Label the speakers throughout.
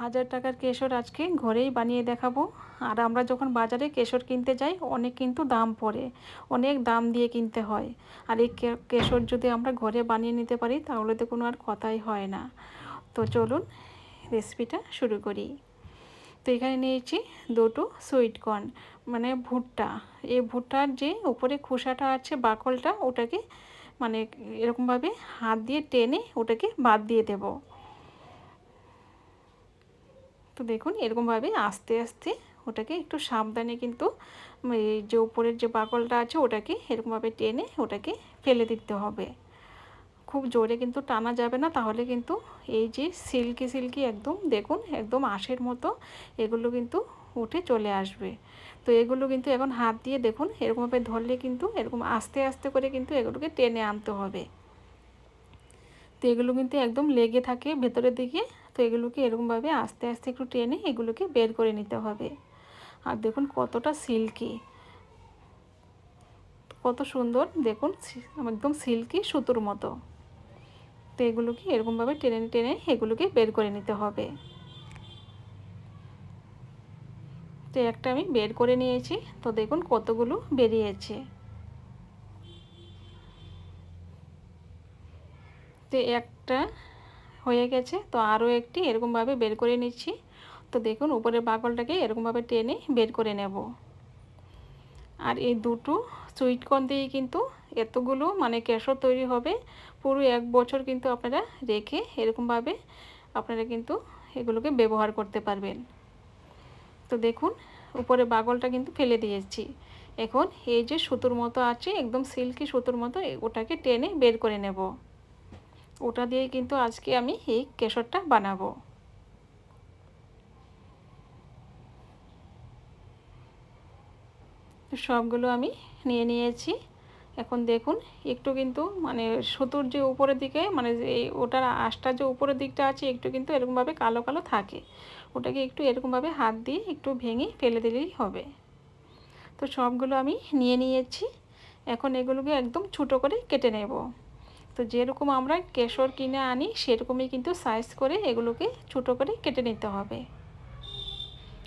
Speaker 1: হাজার টাকার কেশর আজকে ঘরেই বানিয়ে দেখাবো। আর আমরা যখন বাজারে কেশর কিনতে যাই, অনেক কিন্তু দাম পড়ে, অনেক দাম দিয়ে কিনতে হয়। আর এই কেশর যদি আমরা ঘরে বানিয়ে নিতে পারি, তাহলে তো কোনো আর কথাই হয় না। তো চলুন রেসিপিটা শুরু করি। তো এখানে নিয়েছি দুটো সুইটকর্ন মানে ভুট্টা। এই ভুট্টার যে উপরে খোসাটা আছে, বাকলটা, ওটাকে মানে এরকমভাবে হাত দিয়ে টেনে ওটাকে বাদ দিয়ে দেবো। তো দেখুন, এরকমভাবে আস্তে আস্তে ওটাকে একটু সাবধানে কিন্তু এই যে উপরের যে বাকলটা আছে ওটাকে এরকমভাবে টেনে ওটাকে ফেলে দিতে হবে। খুব জোরে কিন্তু টানা যাবে না, তাহলে কিন্তু এই যে সিল্কি সিল্কি একদম দেখুন, একদম আঁশের মতো এগুলো কিন্তু উঠে চলে আসবে। তো এগুলো কিন্তু এখন হাত দিয়ে দেখুন, এরকমভাবে ধরলে কিন্তু এরকম আস্তে আস্তে করে কিন্তু এগুলোকে টেনে আনতে হবে। তো এগুলো কিন্তু একদম লেগে থাকে ভেতরের দিকে তো এগুলোকে এরকমভাবে আস্তে আস্তে একটু টেনে এগুলোকে বের করে নিতে হবে। আর দেখুন কতটা সিল্কি। কত সুন্দর দেখুন একদম সিল্কি সুতোর মতো। তো এগুলোকে এরকমভাবে টেনে টেনে এগুলোকে বের করে নিতে হবে। তো একটা আমি বের করে নিয়েছি। তো দেখুন কতগুলো বেরিয়েছে। তো একটা হয়ে গেছে। তো আরও একটি এরকমভাবে বের করে নিচ্ছি। তো দেখুন, উপরের বাকলটাকে এরকমভাবে টেনে বের করে নেব। আর এই দুটো সুইট কর্ন দিয়ে কিন্তু এতগুলো মানে কেশর তৈরি হবে। পুরো এক বছর কিন্তু আপনারা রেখে এরকমভাবে আপনারা কিন্তু এগুলোকে ব্যবহার করতে পারবেন। তো দেখুন, উপরে বাগলটা কিন্তু ফেলে দিয়েছি। এখন এই যে সুতোর মতো আছে, একদম সিল্কি সুতোর মতো ওটাকে টেনে বের করে নেব। ওটা দিয়ে কিন্তু আজকে আমি এই কেশরটা বানাবো। সবগুলো আমি নিয়ে নিয়েছি। এখন দেখুন, একটু কিন্তু মানে সুতোর যে উপরের দিকে মানে এই ওটার আশটার যে উপরের দিকটা আছে, একটু কিন্তু এরকমভাবে কালো কালো থাকে। ওটাকে একটু এরকমভাবে হাত দিয়ে একটু ভেঙে ফেলে দিলেই হবে। তো সবগুলো আমি নিয়ে নিয়েছি। এখন এগুলোকে একদম ছোটো করে কেটে নেব। তো যেরকম আমরা কেশর কিনে আনি, সেরকমই কিন্তু সাইজ করে এগুলোকে ছোটো করে কেটে নিতে হবে।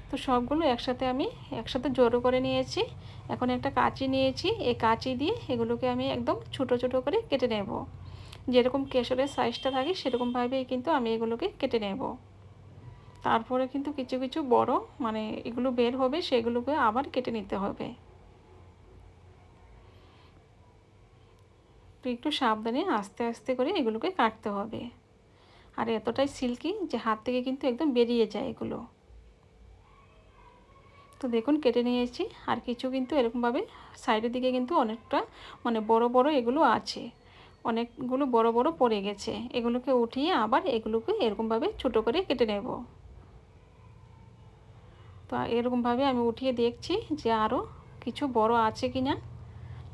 Speaker 1: তো সবগুলো একসাথে আমি, একসাথে জড়ো করে নিয়েছি। এখন একটা কাঁচি নিয়েছি, এই কাঁচি দিয়ে এগুলোকে আমি একদম ছোটো ছোটো করে কেটে নেব। যেরকম কেশরের সাইজটা থাকে, সেরকমভাবেই কিন্তু আমি এগুলোকে কেটে নেব। তারপরে কিন্তু কিছু কিছু বড় মানে এগুলো বের হবে, সেগুলোকে আবার কেটে নিতে হবে। একটু সাবধানে আস্তে আস্তে করে এগুলোকে কাটতে হবে। আর এতটাই সিল্কি যে হাত থেকে কিন্তু একদম বেরিয়ে যায় এগুলো। তো দেখুন, কেটে নিয়েছি। আর কিছু কিন্তু এরকমভাবে সাইডের দিকে কিন্তু অনেকটা মানে বড় বড় এগুলো আছে। অনেকগুলো বড় বড় পড়ে গেছে। এগুলোকে উঠিয়ে আবার এগুলোকে এরকমভাবে ছোটো করে কেটে নেব। তো এরকমভাবে আমি উঠিয়ে দেখছি যে আরও কিছু বড় আছে কি না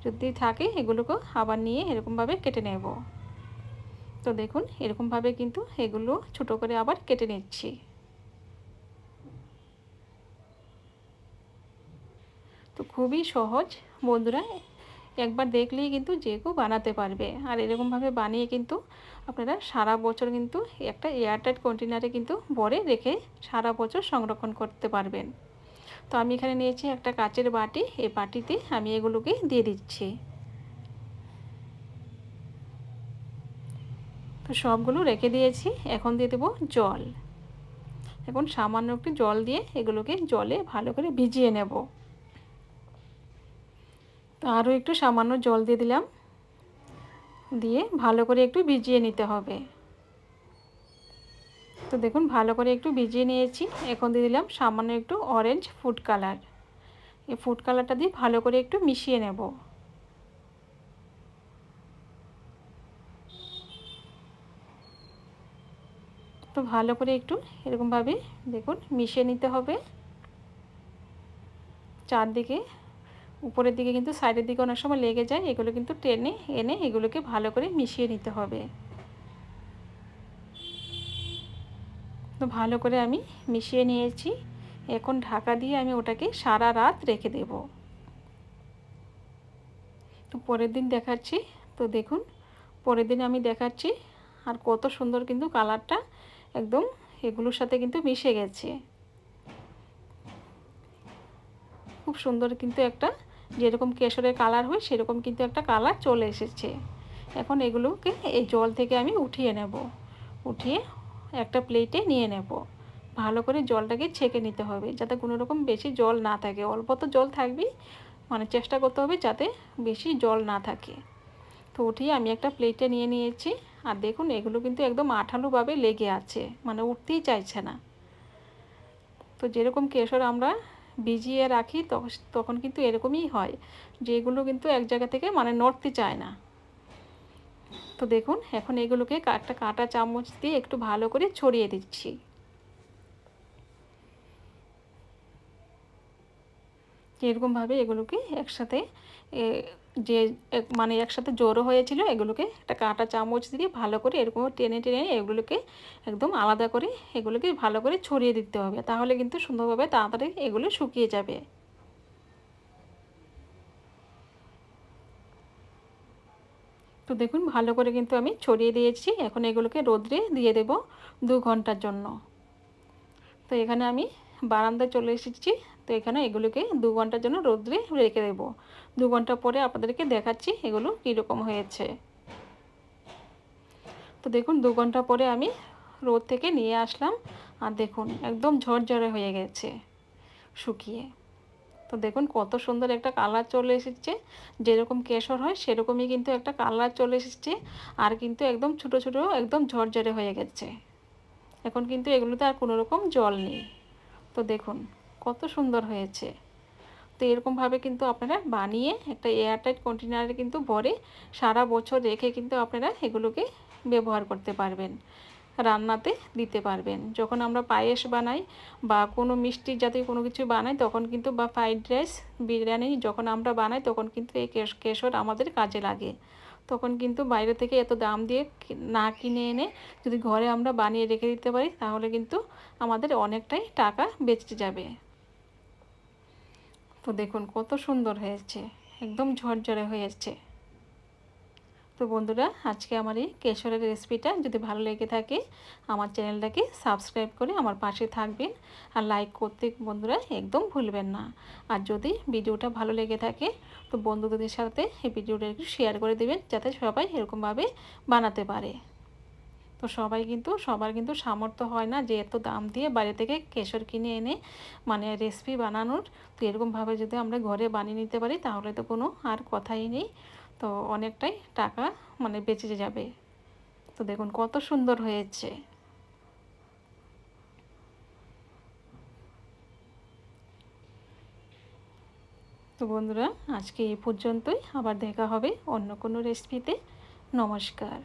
Speaker 1: যদি থাকে এগুলোকেও আবার নিয়ে এরকমভাবে কেটে নেব। তো দেখুন, এরকমভাবে কিন্তু এগুলো ছোট করে আবার কেটে নিচ্ছি। তো খুবই সহজ, বন্ধুরা। একবার দেখলেই কিন্তু যে কেউ বানাতে পারবে। আর এরকমভাবে বানিয়ে কিন্তু আপনারা সারা বছর কিন্তু একটা এয়ারটাইট কন্টেনারে কিন্তু ভরে রেখে সারা বছর সংরক্ষণ করতে পারবেন। তো আমি এখানে নিয়েছি একটা কাচের বাটি। এই বাটিতে আমি এগুলোকে দিয়ে দিচ্ছি। তো সবগুলো রেখে দিয়েছি। এখন দিয়ে দেবো জল। এখন সামান্য একটু জল দিয়ে এগুলোকে জলে ভালো করে ভিজিয়ে নেব। তো আরও একটু সামান্য জল দিয়ে দিলাম। দিয়ে ভালো করে একটু ভিজিয়ে নিতে হবে। তো দেখুন, ভালো করে একটু ভিজিয়ে নিয়েছি। এখন দিয়ে দিলাম সামান্য একটু অরেঞ্জ ফুড কালার এই ফুড কালারটা দিয়ে ভালো করে একটু মিশিয়ে নেব। তো ভালো করে একটু এরকমভাবে দেখুন মিশিয়ে নিতে হবে। চারদিকে, উপরের দিকে কিন্তু সাইডের দিকে অনেক সময় লেগে যায়, এগুলো কিন্তু টেনে এনে এগুলোকে ভালো করে মিশিয়ে নিতে হবে। ভালো করে আমি মিশিয়ে নিয়েছি। এখন ঢাকা দিয়ে আমি ওটাকে সারা রাত রেখে দেব। তো পরের দিন দেখাচ্ছি। তো দেখুন, পরের দিন আমি দেখাচ্ছি আর কত সুন্দর কিন্তু কালারটা একদম এগুলোর সাথে কিন্তু মিশে গেছে। খুব সুন্দর কিন্তু একটা যেরকম কেশরের কালার হয়, সেরকম কিন্তু একটা কালার চলে এসেছে। এখন এগুলোকে এই জল থেকে আমি উঠিয়ে নেব। উঠিয়ে একটা প্লেটে নিয়ে নেব। ভালো করে জলটাকে ছেঁকে নিতে হবে যাতে কোনো রকম বেশি জল না থাকে। অল্প তো জল থাকবেই মানে চেষ্টা করতে হবে যাতে বেশি জল না থাকে। তো উঠিয়ে আমি একটা প্লেটে নিয়ে নিয়েছি। আর দেখুন, এগুলো কিন্তু একদম আঠালোভাবে লেগে আছে মানে উঠতেই চাইছে না। তো যেরকম কেশর আমরা ভিজিয়ে রাখি, তখন কিন্তু এরকমই হয়। যে এগুলো কিন্তু এক জায়গা থেকে মানে নড়তে চায় না। তো দেখুন, এখন এগুলোকে একটা কাঁটা চামচ দিয়ে একটু ভালো করে ছড়িয়ে দিচ্ছি। এরকমভাবে এগুলোকে একসাথে যে মানে একসাথে জোরও হয়েছিল, এগুলোকে একটা কাঁটা চামচ দিয়ে ভালো করে এরকম টেনে টেনে এগুলোকে একদম আলাদা করে এগুলোকে ভালো করে ছড়িয়ে দিতে হবে। তাহলে কিন্তু সুন্দরভাবে তাড়াতাড়ি এগুলো শুকিয়ে যাবে। তো দেখুন, ভালো করে কিন্তু আমি ছড়িয়ে দিয়েছি। এখন এগুলোকে রোদ্রে দিয়ে দেব দু ঘণ্টার জন্য। তো এখানে আমি বারান্দায় চলে এসেছি। তো এখানে এগুলোকে দু ঘণ্টার জন্য রোদ্রে রেখে দেবো। দু ঘণ্টা পরে আপনাদেরকে দেখাচ্ছি এগুলো কীরকম হয়েছে। তো দেখুন, দু ঘণ্টা পরে আমি রোদ থেকে নিয়ে আসলাম। আর দেখুন, একদম ঝরঝরে হয়ে গেছে শুকিয়ে। তো দেখুন কত সুন্দর একটা কালার চলে এসেছে। যেরকম কেশর হয়, সেরকমই কিন্তু একটা কালার চলে এসেছে। আর কিন্তু একদম ছোট ছোট, একদম ঝরঝরে হয়ে গেছে। এখন কিন্তু এগুলোতে আর কোনো রকম জল নেই। তো দেখুন কত সুন্দর হয়েছে। তো এরকমভাবে কিন্তু আপনারা বানিয়ে একটা এয়ারটাইট কন্টেনারে কিন্তু ভরে সারা বছর রেখে কিন্তু আপনারা এগুলোকে ব্যবহার করতে পারবেন। রান্নাতে দিতে পারবেন। যখন আমরা পায়েস বানাই বা কোনো মিষ্টি জাতীয় কোনো কিছু বানাই, তখন কিন্তু বা ফ্রাইড রাইস, বিরিয়ানি যখন আমরা বানাই, তখন কিন্তু এই কেশর আমাদের কাজে লাগে। তখন কিন্তু বাইরে থেকে এত দাম দিয়ে না কিনে এনে যদি ঘরে আমরা বানিয়ে রেখে দিতে পারি, তাহলে কিন্তু আমাদের অনেকটাই টাকা বেঁচে যাবে। তো দেখুন কত সুন্দর হয়েছে, একদম ঝরঝরে হয়েছে। তো বন্ধুরা, আজকে আমার এই কেশরের রেসিপিটা যদি ভালো লেগে থাকে, আমার চ্যানেলটাকে সাবস্ক্রাইব করে আমার পাশে থাকবেন আর লাইক করতে বন্ধুরা একদম ভুলবেন না। আর যদি ভিডিওটা ভালো লেগে থাকে, তো বন্ধুদের সাথে এই ভিডিওটা একটু শেয়ার করে দেবেন, যাতে সবাই এরকমভাবে বানাতে পারে। তো সবাই কিন্তু, সবার কিন্তু সামর্থ্য হয় না যে এত দাম দিয়ে বাইরে থেকে কেশর কিনে এনে মানে রেসিপি বানানোর। তো এরকমভাবে যদি আমরা ঘরে বানিয়ে নিতে পারি, তাহলে তো কোনো আর কথাই নেই। তো অনেকটাই টাকা মানে বেঁচে যাবে। তো দেখুন কত সুন্দর হয়েছে। তো বন্ধুরা, আজকে এই পর্যন্তই। আবার দেখা হবে অন্য কোনো রেসিপিতে নমস্কার।